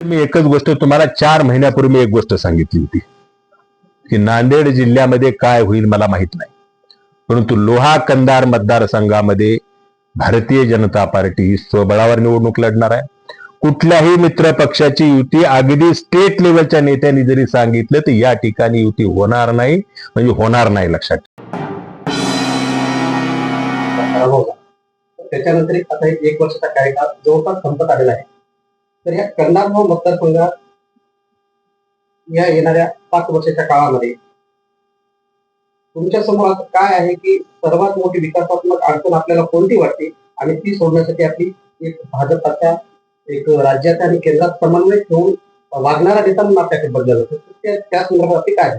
मी एकच गोष्ट तुम्हाला चार महिन्यापूर्वी एक गोष्ट सांगितली होती. की नांदेड जिल्ह्यामध्ये काय होईल मला माहीत नाही. परंतु लोहा कंदार मतदारसंघामध्ये भारतीय जनता पार्टी स्वबळावर निवडणूक लढणार आहे. कुठल्याही मित्र पक्षाची युती अगदी स्टेट लेवलच्या नेत्यांनी जरी सांगितलं तर या ठिकाणी युती होणार नाही म्हणजे होणार नाही लक्षात. हो. त्याच्यानंतर एक आता एक वर्षाचा कार्यकाळ जवळपास संपत आलेला आहे तर या कंधारभाव मतदारसंघात या येणाऱ्या पाच वर्षाच्या काळामध्ये तुमच्यासमोर असं काय आहे की सर्वात मोठी विकासात्मक अडचण आपल्याला कोणती वाटते? आणि ती सोडण्यासाठी आपली एक भाजपाच्या एक राज्यात आणि केंद्रात समन्वय ठेवून वागणारा नेता म्हणून आपल्याकडे बदलला जातो त्या- संदर्भात काय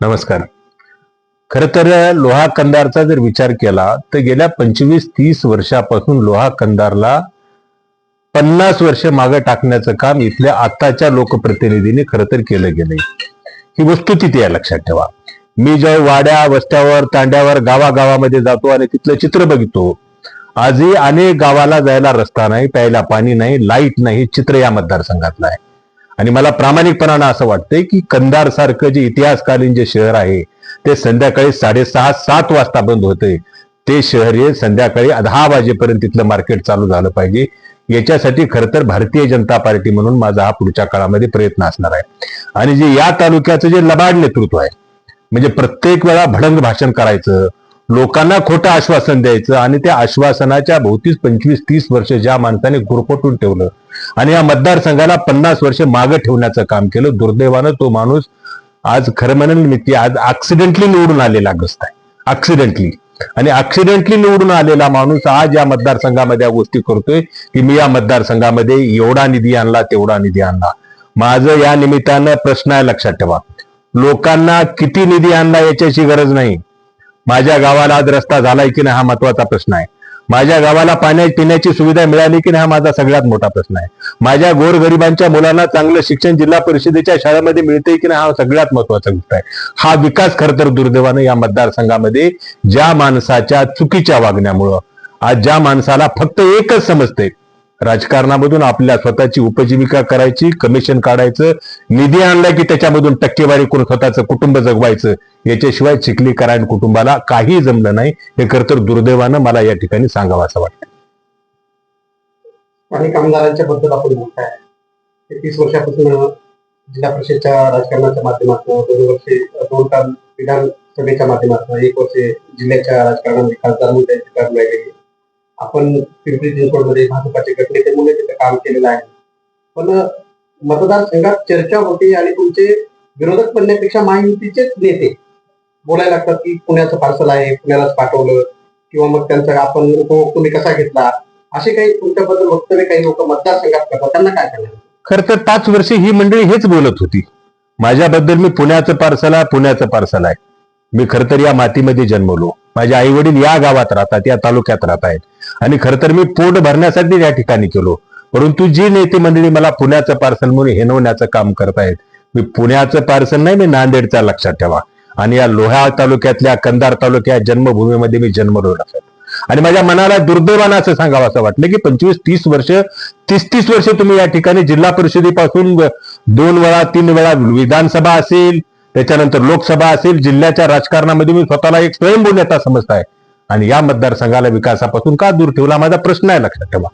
नमस्कार. खर तर लोहा कंदारचा जर विचार केला तर गेल्या पंचवीस तीस वर्षापासून लोहा कंदारला पन्नास वर्ष मागे टाकण्याचं काम इथल्या आताच्या लोकप्रतिनिधींनी खरं तर केलं गेलंय ही तिथे आहे लक्षात ठेवा. मी जेव्हा वाड्या वस्त्यावर तांड्यावर गावागावामध्ये जातो आणि तिथलं चित्र बघतो आजही अनेक गावाला जायला रस्ता नाही प्यायला पाणी नाही लाइट नाही चित्र या मतदारसंघातलं आहे. आणि मला प्रामाणिकपणानं असं वाटतंय की कंदार सारखं जे इतिहासकालीन जे शहर आहे ते संध्याकाळी साडेसहा सात वाजता बंद होते ते शहर हे संध्याकाळी दहा वाजेपर्यंत तिथलं मार्केट चालू झालं पाहिजे. याच्यासाठी खरं तर भारतीय जनता पार्टी म्हणून माझा हा पुढच्या काळामध्ये प्रयत्न असणार आहे. आणि जे या तालुक्याचं जे लबाड नेतृत्व आहे म्हणजे प्रत्येक वेळा भडंग भाषण करायचं लोकांना खोटं आश्वासन द्यायचं आणि त्या आश्वासनाच्या भोवतीच पंचवीस तीस वर्ष ज्या माणसाने गुरफटून ठेवलं आणि या मतदारसंघाला पन्नास वर्ष मागं ठेवण्याचं काम केलं दुर्दैवानं तो माणूस आज खरं म्हणेन मी आज ऍक्सिडेंटली निवडून आलेला ग्रस्त आहे. ऍक्सिडेंटली आणि ऍक्सिडेंटली निवडून आलेला माणूस आज या मतदारसंघामध्ये या गोष्टी करतोय की मी या मतदारसंघामध्ये एवढा निधी आणला तेवढा निधी आणला. माझं या निमित्तानं प्रश्न आहे लक्षात ठेवा. लोकांना किती निधी आणला याच्याशी गरज नाही. माझ्या गावाला आज रस्ता झालाय की नाही हा महत्त्वाचा प्रश्न आहे. माझ्या गावाला पाण्या पिण्याची सुविधा मिळाली की नाही हा माझा सगळ्यात मोठा प्रश्न आहे. माझ्या गोरगरिबांच्या मुलांना चांगलं शिक्षण जिल्हा परिषदेच्या शाळेमध्ये मिळते की नाही हा सगळ्यात महत्त्वाचा गोष्ट आहे. हा विकास खर तर दुर्दैवानं या मतदारसंघामध्ये ज्या माणसाच्या चुकीच्या वागण्यामुळं आज ज्या माणसाला फक्त एकच समजते राजकारणामधून आपल्या स्वतःची उपजीविका करायची कमिशन काढायचं निधी आणला की त्याच्यामधून टक्केवारी करून स्वतःचं कुटुंब जगवायचं याच्याशिवाय चिखली करायण कुटुंबाला काही जमलं नाही हे खर तर दुर्दैवानं मला या ठिकाणी सांगावं असं वाटतं. आणि कामगारांच्या बद्दल आपण म्हणताय तीस वर्षापासून जिल्हा परिषदच्या राजकारणाच्या माध्यमातून दोन वर्षे दोन काल विधानसभेच्या माध्यमातून एक वर्ष जिल्ह्याच्या राजकारणामध्ये खासदार म्हणून त्यांची टर्म आपण पिंपरी चिंचवडमध्ये भाजपाचे गटनेते म्हणून तिथे काम केलेलं आहे. पण मतदारसंघात चर्चा होते आणि तुमचे विरोधक बनण्यापेक्षा महायुतीचेच नेते बोलायला लागतात की पुण्याचं पार्सल आहे पुण्यालाच पाठवलं किंवा मग त्यांचा आपण तुम्ही कसा घेतला? असे काही तुमच्याबद्दल वक्तव्य काही लोक मतदारसंघात करतात. त्यांना काय करणार? खर तर पाच वर्षे ही मंडळी हेच बोलत होती. माझ्याबद्दल मी पुण्याचं पार्सल आहे पुण्याचं पार्सल आहे. मी खर तर या मातीमध्ये जन्मलो. माझे आई वडील या गावात राहतात या तालुक्यात राहत आहेत आणि खर तर मी पोट भरण्यासाठी या ठिकाणी केलो परंतु जी नेते मंडळी मला पुण्याचं पार्सल म्हणून हेनवण्याचं काम करतायत मी पुण्याचं पार्सल नाही मी नांदेडचा लक्षात ठेवा. आणि या लोहा तालुक्यातल्या कंदार तालुक्या जन्मभूमीमध्ये मी जन्मलो असेल आणि माझ्या मनाला दुर्दैवानं असं सांगावं असं वाटलं की पंचवीस तीस वर्ष तीस तीस वर्ष तुम्ही या ठिकाणी जिल्हा परिषदेपासून दोन वेळा तीन वेळा विधानसभा असेल त्याच्यानंतर लोकसभा असेल जिल्ह्याच्या राजकारणामध्ये मी स्वतःला एक स्वयंभू नेता समजताय. आणि या मतदारसंघाला विकासापासून का दूर ठेवला माझा प्रश्न आहे लक्षात ठेवा.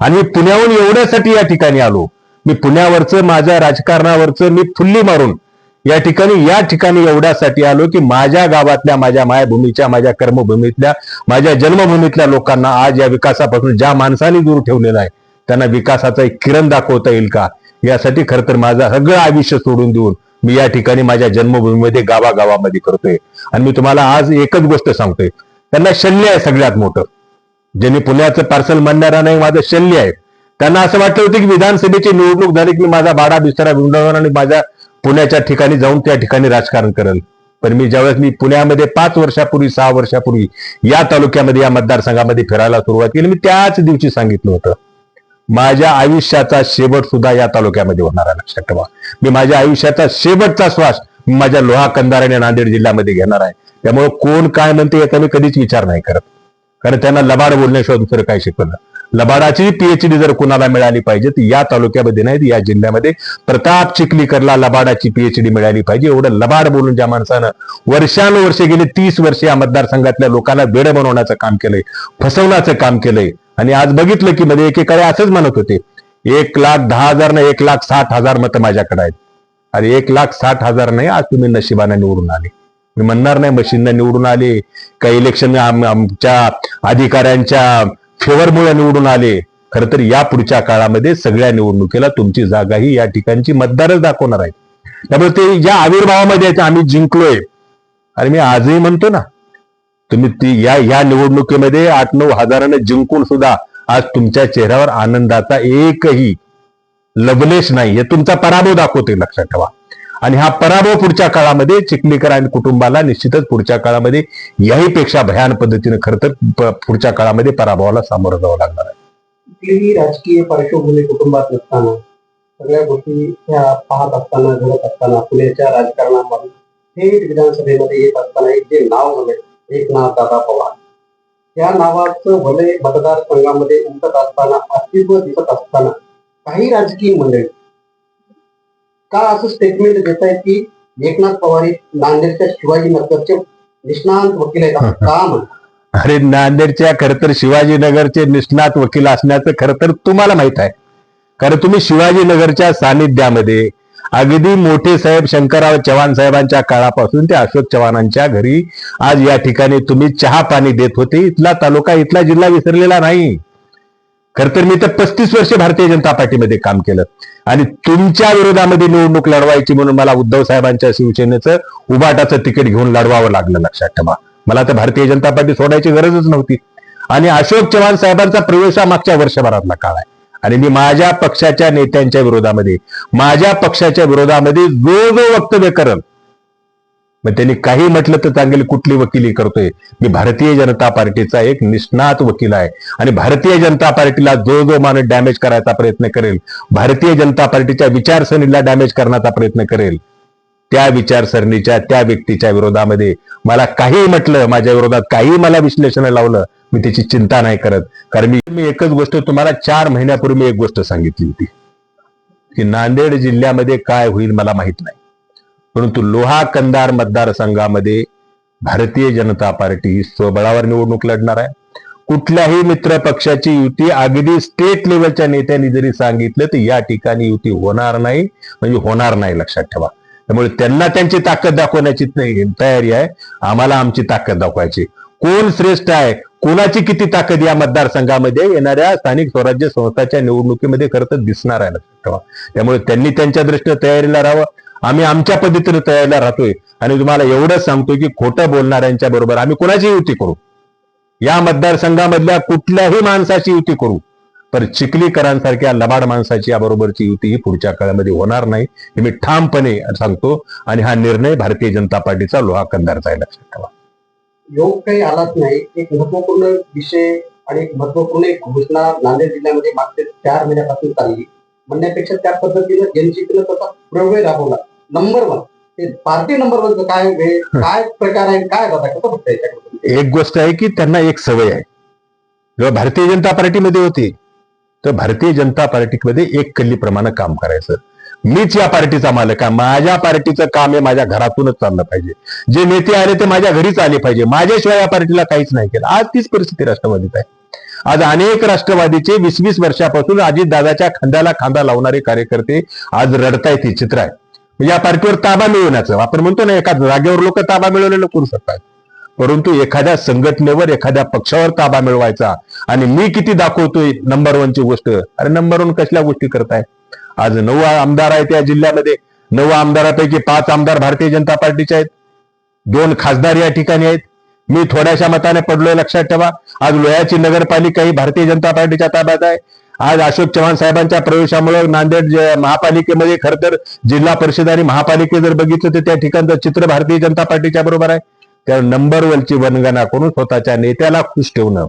आणि मी पुण्याहून एवढ्यासाठी या ठिकाणी आलो. मी पुण्यावरचं माझ्या राजकारणावरचं मी फुल्ली मारून या ठिकाणी या ठिकाणी एवढ्यासाठी आलो की माझ्या गावातल्या माझ्या मायभूमीच्या माझ्या कर्मभूमीतल्या माझ्या जन्मभूमीतल्या लोकांना आज या विकासापासून ज्या माणसाने दूर ठेवलेला आहे त्यांना विकासाचा एक किरण दाखवता येईल का? यासाठी खरं तर माझं सगळं आयुष्य सोडून देऊन मी या ठिकाणी माझ्या जन्मभूमीमध्ये गावागावामध्ये करतोय. आणि मी तुम्हाला आज एकच गोष्ट सांगतोय. त्यांना शल्य आहे सगळ्यात मोठं. ज्यांनी पुण्याचं पार्सल मानणारा नाही माझं शल्य आहे. त्यांना असं वाटलं होतं की विधानसभेची निवडणूक झाली की माझा बाडा दुसऱ्या विंडवणार आणि माझ्या पुण्याच्या ठिकाणी जाऊन त्या ठिकाणी राजकारण करेल. पण मी ज्यावेळेस मी पुण्यामध्ये पाच वर्षापूर्वी सहा वर्षापूर्वी या तालुक्यामध्ये या मतदारसंघामध्ये फिरायला सुरुवात केली मी त्याच दिवशी सांगितलं होतं. माझ्या आयुष्याचा शेवट सुद्धा या तालुक्यामध्ये होणार आहे लक्षात ठेवा. मी माझ्या आयुष्याचा शेवटचा श्वास माझ्या लोहा कंधार आणि नांदेड जिल्ह्यामध्ये घेणार आहे. त्यामुळे कोण काय म्हणते याचा मी कधीच विचार नाही करत. कारण त्यांना लबाड बोलण्याशिवाय दुसरं काय शिकवलं लबाडाची पीएचडी जर कुणाला मिळाली पाहिजे तर या तालुक्यामध्ये नाही या जिल्ह्यामध्ये प्रताप चिखलीकरला लबाडाची पीएचडी मिळाली पाहिजे. एवढं लबाड बोलून ज्या माणसानं वर्षानुवर्षे गेले तीस वर्षे या मतदारसंघातल्या लोकांना वेळ बनवण्याचं काम केलंय फसवण्याचं काम केलंय. आणि आज बघितलं की म्हणजे एकेकाळी असंच म्हणत होते एक लाख दहा हजार नाही एक लाख साठ हजार मतं माझ्याकडे आहेत. अरे एक लाख साठ हजार नाही आज तुम्ही नशिबाने निवडून आले. मी म्हणणार नाही मशीनना निवडून आले का इलेक्शन आमच्या अधिकाऱ्यांच्या फेवरमुळे निवडून आले. खर तर या पुढच्या काळामध्ये सगळ्या निवडणुकीला तुमची जागा ही या ठिकाणची मतदारच दाखवणार आहे त्यामुळे ते या आविर्भावामध्ये आम्ही जिंकलोय. आणि मी आजही म्हणतो ना तुम्ही ती या या निवडणुकीमध्ये आठ नऊ हजारानं जिंकून सुद्धा आज तुमच्या चेहऱ्यावर आनंदाचा एकही लवलेश नाही. हे तुमचा पराभव दाखवते लक्षात ठेवा. आणि हा पराभव पुढच्या काळामध्ये चिखलीकर आणि कुटुंबाला निश्चितच पुढच्या काळामध्ये याहीपेक्षा भयान पद्धतीने खरं तर पुढच्या काळामध्ये पराभवाला सामोरं जावं लागणार आहे. कुठलीही राजकीय पार्श्वभूमी कुटुंबात नसताना सगळ्या गोष्टी ह्या पाहत असताना घडत असताना पुण्याच्या राजकारणामध्ये थेट विधानसभेमध्ये येत असताना एक जे नाव एकनाथ एक नाव दादा पवार. या नावाचं भले मतदारसंघामध्ये उमटत असताना अस्तित्व दिसत असताना काही राजकीय मंडळी का असं स्टेटमेंट देत आहेत की एकनाथ पवार हे नांदेडच्या शिवाजीनगरचे निष्णांत वकील आहेत? का म्हणतात? अरे नांदेडच्या खर तर शिवाजीनगरचे निष्णात वकील असण्याचं खर तर तुम्हाला माहीत आहे. कारण तुम्ही शिवाजीनगरच्या सानिध्यामध्ये अगदी मोठे साहेब शंकरराव चव्हाण साहेबांच्या काळापासून ते अशोक चव्हाणांच्या घरी आज या ठिकाणी तुम्ही चहा पाणी देत होते. इथला तालुका इथला जिल्हा विसरलेला नाही. खर तर मी तर पस्तीस वर्षे भारतीय जनता पार्टीमध्ये काम केलं. आणि तुमच्या विरोधामध्ये निवडणूक लढवायची म्हणून मला उद्धव साहेबांच्या शिवसेनेचं उभाटाचं तिकीट घेऊन लढवावं लागलं लक्षात ठेवा. मला तर भारतीय जनता पार्टी सोडायची गरजच नव्हती. आणि अशोक चव्हाण साहेबांचा प्रवेश हा मागच्या वर्षभरातला काळ आहे. आणि मी माझ्या पक्षाच्या नेत्यांच्या विरोधामध्ये माझ्या पक्षाच्या विरोधामध्ये जो जो वक्तव्य करल मग त्यांनी काही म्हटलं तर चांगली कुठली वकिली करतोय? मी भारतीय जनता पार्टीचा एक निष्णात वकील आहे. आणि भारतीय जनता पार्टीला जो जो माणूस डॅमेज करायचा प्रयत्न करेल. भारतीय जनता पार्टीच्या विचारसरणीला डॅमेज करण्याचा प्रयत्न करेल. त्या विचारसरणीच्या त्या व्यक्तीच्या विरोधामध्ये मला काही म्हटलं माझ्या विरोधात काही मला विश्लेषण लावलं. मी त्याची चिंता नाही करत. कारण मी मी एकच गोष्ट तुम्हाला चार महिन्यापूर्वी मी एक गोष्ट सांगितली होती. की नांदेड जिल्ह्यामध्ये काय होईल मला माहीत नाही. परंतु लोहा कंदार मतदारसंघामध्ये भारतीय जनता पार्टी स्वबळावर निवडणूक लढणार आहे. कुठल्याही मित्र पक्षाची युती अगदी स्टेट लेवलच्या नेत्यांनी जरी सांगितलं तर या ठिकाणी युती होणार नाही म्हणजे होणार नाही लक्षात ठेवा. त्यामुळे त्यांना त्यांची ताकद दाखवण्याची तयारी आहे. आम्हाला आमची ताकद दाखवायची. कोण श्रेष्ठ आहे? कोणाची किती ताकद या मतदारसंघामध्ये? येणाऱ्या स्थानिक स्वराज्य संस्थाच्या निवडणुकीमध्ये खरं तर दिसणार आहे लक्षात ठेवा. त्यामुळे त्यांनी त्यांच्या दृष्टीने तयारीला राहावं. आम्ही आमच्या पद्धतीने तयारीला राहतोय. आणि तुम्हाला एवढंच सांगतोय की खोटं बोलणाऱ्यांच्या बरोबर आम्ही कोणाची युती करू? या मतदारसंघामधल्या कुठल्याही माणसाची युती करू? तर चिखलीकरांसारख्या लबाड माणसाची याबरोबरची युती ही पुढच्या काळामध्ये होणार नाही हे मी ठामपणे सांगतो. आणि हा निर्णय भारतीय जनता पार्टीचा लोहा कंदारचा आहे लक्षात ठेवा. योग काही आलाच नाही. एक महत्त्वपूर्ण विषय आणि एक महत्त्वपूर्ण एक घोषणा नांदेड जिल्ह्यामध्ये मागचे चार महिन्यापासून चालली. म्हणण्यापेक्षा त्या पद्धतीनं जनशक्तीनं त्याचा प्रवेश राबवला. नंबर वन ते पार्टी नंबर वन काय वेळ काय प्रकार आहे काय दादा कसं बघता याच्याकडे एक गोष्ट आहे की त्यांना एक सवय आहे. जेव्हा भारतीय जनता पार्टीमध्ये होती तर भारतीय जनता पार्टीमध्ये एक कल्ली प्रमाणे काम करायचं. मीच या पार्टीचा मालक आहे. माझ्या पार्टीचं काम हे माझ्या घरातूनच चाललं पाहिजे. जे नेते आले ते माझ्या घरीच आले पाहिजे. माझ्याशिवाय या पार्टीला काहीच नाही केलं. आज तीच परिस्थिती राष्ट्रवादीत आहे. आज अनेक राष्ट्रवादीचे वीस वीस वर्षापासून अजितदादाच्या खांद्याला खांदा लावणारे कार्यकर्ते आज रडतायत हे चित्र आहे. या पार्टीवर ताबा मिळवण्याचं. आपण म्हणतो ना एका जागेवर लोक ताबा मिळवलेलं करू शकतात. परंतु एखाद्या संघटनेवर एखाद्या पक्षावर ताबा मिळवायचा. आणि मी किती दाखवतोय नंबर वनची गोष्ट. अरे नंबर वन कसल्या गोष्टी करताय? आज नऊ आमदार आहेत या जिल्ह्यामध्ये. नऊ आमदारापैकी पाच आमदार भारतीय जनता पार्टीचे आहेत. दोन खासदार या ठिकाणी आहेत. मी थोड्याशा मताने पडलोय लक्षात ठेवा. आज लोह्याची नगरपालिका ही भारतीय जनता पार्टीच्या ताब्यात आहे. आज अशोक चव्हाण साहेबांच्या प्रवेशामुळे नांदेड महापालिकेमध्ये खर तर जिल्हा परिषद आणि महापालिके जर बघितलं तर त्या ठिकाणचं चित्र भारतीय जनता पार्टीच्या बरोबर आहे. त्या नंबर वनची वनगणना करून स्वतःच्या नेत्याला खुश ठेवणं.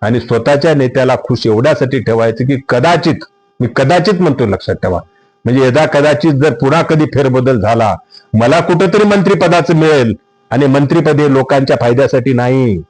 आणि स्वतःच्या नेत्याला खुश एवढ्यासाठी ठेवायचं की कदाचित मी कदाचित म्हणतो लक्षात ठेवा. म्हणजे यदा कदाचित जर पुन्हा कधी फेरबदल झाला मला कुठंतरी मंत्रिपदाचं मिळेल आणि मंत्रिपद हे लोकांच्या फायद्यासाठी नाही.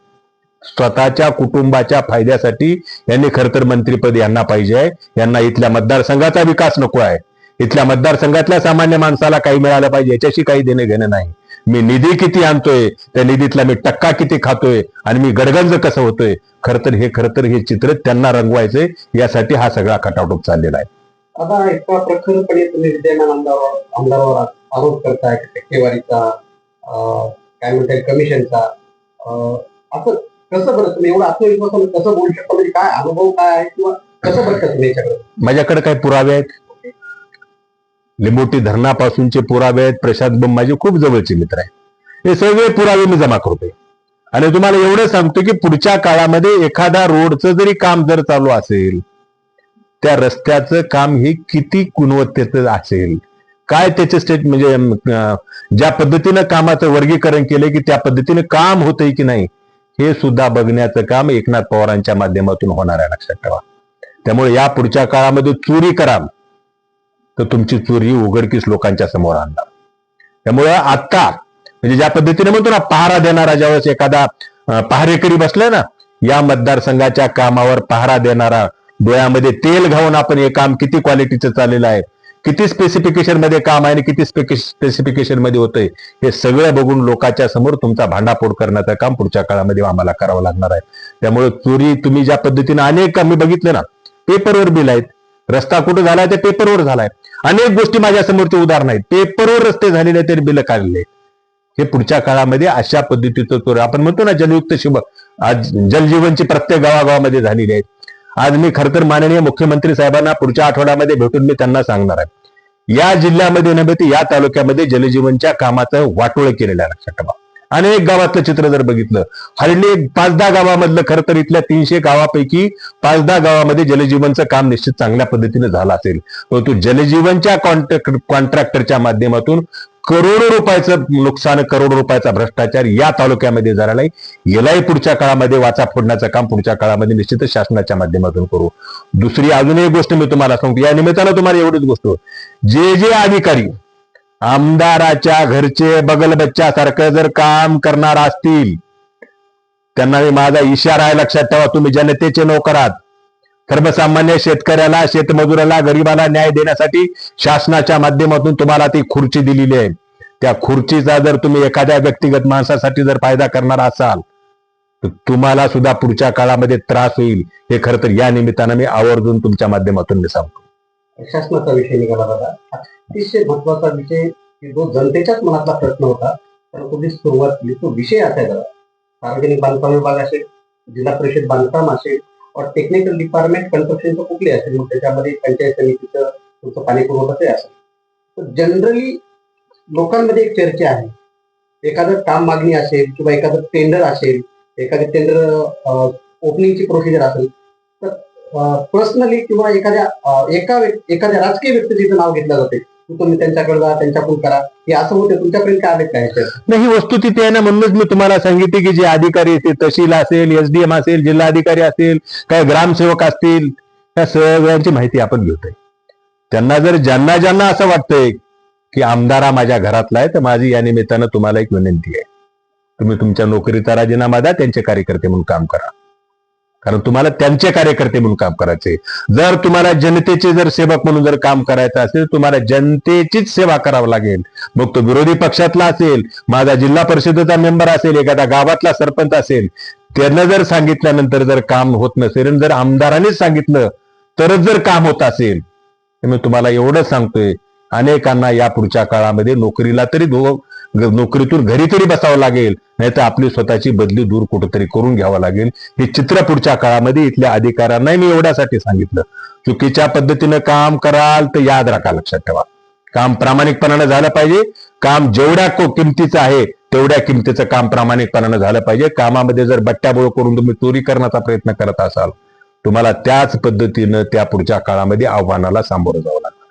स्वतःच्या कुटुंबाच्या फायद्यासाठी यांनी खरं तर मंत्रीपद यांना पाहिजे आहे. यांना इथल्या मतदारसंघाचा विकास नको आहे. इथल्या मतदारसंघातल्या सामान्य माणसाला काही मिळालं पाहिजे याच्याशी काही देणं घेणं नाही. मी निधी किती आणतोय त्या निधीतला मी टक्का किती खातोय आणि मी गडगंज कसं होतोय? खरं तर हे खरं तर हे चित्र त्यांना रंगवायचंय यासाठी हा सगळा खटाटोप चाललेला आहे. आता इतका प्रखरपणे तुम्ही विद्यमान आमदारावर आरोप करताय टक्केवारीचा काय म्हणता येईल कमिशनचा असं कसं बरं तुम्ही एवढं आत्मविश्वासाने कसं बोलू शकता? म्हणजे काय अनुभव काय आहे किंवा कसं बघता तुम्ही याच्याकडे? माझ्याकडे काही पुरावे आहेत? लिंबोटी धरणापासूनचे पुरावे आहेत. प्रशांत बम माझे खूप जवळचे मित्र आहेत. हे सगळे पुरावे मी जमा करतोय. आणि तुम्हाला एवढं सांगतो की पुढच्या काळामध्ये एखादा रोडचं जरी काम जर चालू असेल त्या रस्त्याचं काम हे किती गुणवत्तेचं असेल? काय त्याचे स्टेट म्हणजे ज्या पद्धतीनं कामाचं वर्गीकरण केलंय की त्या पद्धतीनं काम होतंय की नाही हे सुद्धा बघण्याचं काम एकनाथ पवारांच्या माध्यमातून होणार आहे लक्षात ठेवा. त्यामुळे या पुढच्या काळामध्ये चोरी करा. तर तुमची चोरी उघडकीस लोकांच्या समोर आणणार. त्यामुळे आता म्हणजे ज्या पद्धतीने म्हणतो ना पहारा देणारा ज्यावेळेस एखादा पहारेकरी बसलाय ना या मतदारसंघाच्या कामावर पहारा देणारा डोळ्यामध्ये तेल घालून आपण हे काम किती क्वालिटीचं चाललेलं आहे किती स्पेसिफिकेशनमध्ये काम आहे आणि किती स्पेसिफिकेशनमध्ये होतंय हे सगळं बघून लोकांच्या समोर तुमचा भांडाफोड करण्याचं काम पुढच्या काळामध्ये आम्हाला करावं लागणार आहे. त्यामुळे चोरी तुम्ही ज्या पद्धतीने अनेक आम्ही बघितलं ना पेपरवर बिल आहेत रस्ता कुठं झालाय ते पेपरवर झालाय. अनेक गोष्टी माझ्या समोरचे उदाहरण आहेत. पेपरवर रस्ते झालेले आहेत, तरी बिल काढले. हे पुढच्या काळामध्ये अशा पद्धतीचं चोर आपण म्हणतो ना जलयुक्त शुभ आज जलजीवनची प्रत्येक गावागावामध्ये झालेली आहे. आज मी खर तर माननीय मुख्यमंत्री साहेबांना पुढच्या आठवड्यामध्ये भेटून मी त्यांना सांगणार आहे. या जिल्ह्यामध्ये नव्हे या तालुक्यामध्ये जलजीवनच्या कामाचं वाटोळ केलेलं आहे. लक्षात ठेवा. अनेक गावातलं चित्र जर बघितलं हल्ली पाच दहा गावामधलं खरं तर इथल्या तीनशे गावापैकी पाच दहा गावामध्ये जलजीवनचं काम निश्चित चांगल्या पद्धतीने झालं असेल. परंतु जलजीवनच्या कॉन्ट्रॅक्ट कॉन्ट्रॅक्टरच्या माध्यमातून करोडो रुपयाचं नुकसान करोडो रुपयाचा भ्रष्टाचार या तालुक्यामध्ये झाला नाही. यालाही पुढच्या काळामध्ये वाचा फोडण्याचं काम पुढच्या काळामध्ये निश्चितच शासनाच्या माध्यमातून करू. दुसरी अजून एक गोष्ट मी तुम्हाला सांगतो या निमित्तानं तुम्हाला एवढीच गोष्ट जे जे अधिकारी आमदाराच्या घरचे बगल बच्च्यासारखं जर काम करणार असतील त्यांना मी माझा इशारा आहे लक्षात ठेवा तुम्ही जनतेचे नोकर आहात सर्वसामान्य शेतकऱ्याला शेतमजुराला गरिबाला न्याय देण्यासाठी शासनाच्या माध्यमातून तुम्हाला ती खुर्ची दिलेली आहे. त्या खुर्चीचा जर तुम्ही एखाद्या व्यक्तिगत माणसासाठी जर फायदा करणार असाल तर तुम्हाला सुद्धा पुढच्या काळामध्ये त्रास होईल. हे खरं तर या निमित्तानं मी आवर्जून तुमच्या माध्यमातून मी सांगतो. शासनाचा विषय निघाला दादा अतिशय महत्त्वाचा विषय जो जनतेच्याच मनातला प्रश्न होता त्याला मी सुरुवात केली. तो विषय असायला सार्वजनिक बांधकाम विभाग असेल जिल्हा परिषद बांधकाम असेल और टेक्निकल डिपार्टमेंट कन्स्ट्रक्शनचं कुठले असेल मग त्याच्यामध्ये पंचायत समितीचं तुमचं पाणी पुरवठा ते असेल. तर जनरली लोकांमध्ये एक चर्चा आहे. एखादं काम मागणी असेल किंवा एखादं टेंडर असेल एखादं टेंडर ओपनिंगची प्रोसिजर असेल तर पर्सनली किंवा एखाद्या एका एखाद्या राजकीय व्यक्तीचं नाव घेतलं जाते तुम्ही त्यांच्याकडे जा त्यांच्याकडून करा. हे असं होते तुमच्याकडे काय आले काय नाही ही वस्तू तिथे आहे ना म्हणूनच मी तुम्हाला सांगितले की जे अधिकारी असतील तहसील असेल एसडीएम असेल जिल्हाधिकारी असेल काय ग्रामसेवक असतील त्या सगळ्यांची माहिती आपण घेतोय. त्यांना जर ज्यांना ज्यांना असं वाटतंय की आमदारा माझ्या घरातला आहे तर माझी या निमित्तानं तुम्हाला एक विनंती आहे. तुम्ही तुमच्या नोकरीचा राजीनामा द्या त्यांचे कार्यकर्ते म्हणून काम करा. कारण तुम्हाला त्यांचे कार्यकर्ते म्हणून काम करायचे. जर तुम्हाला जनतेचे जर सेवक म्हणून जर काम करायचं असेल तुम्हाला जनतेचीच सेवा करावं लागेल. मग तो विरोधी पक्षातला असेल माझा जिल्हा परिषदेचा मेंबर असेल एखादा गावातला सरपंच असेल त्यांना जर सांगितल्यानंतर जर काम होत नसेल आणि जर आमदारानेच सांगितलं तरच जर काम होत असेल तर मी तुम्हाला एवढं सांगतोय अनेकांना या पुढच्या काळामध्ये नोकरीला तरी नोकरीतून घरी तरी बसावं लागेल. नाहीतर आपली स्वतःची बदली दूर कुठंतरी करून घ्यावं लागेल. हे चित्र पुढच्या काळामध्ये इथल्या अधिकाऱ्यांना मी एवढ्यासाठी सांगितलं. चुकीच्या पद्धतीनं काम कराल तर याद राखा लक्षात ठेवा. काम प्रामाणिकपणानं झालं पाहिजे. काम जेवढ्या किमतीचं आहे तेवढ्या किमतीचं काम प्रामाणिकपणानं झालं पाहिजे. कामामध्ये जर बट्ट्याबोळ करून तुम्ही चोरी करण्याचा प्रयत्न करत असाल तुम्हाला त्याच पद्धतीनं त्या पुढच्या काळामध्ये आव्हानाला सामोरं जावं लागतं.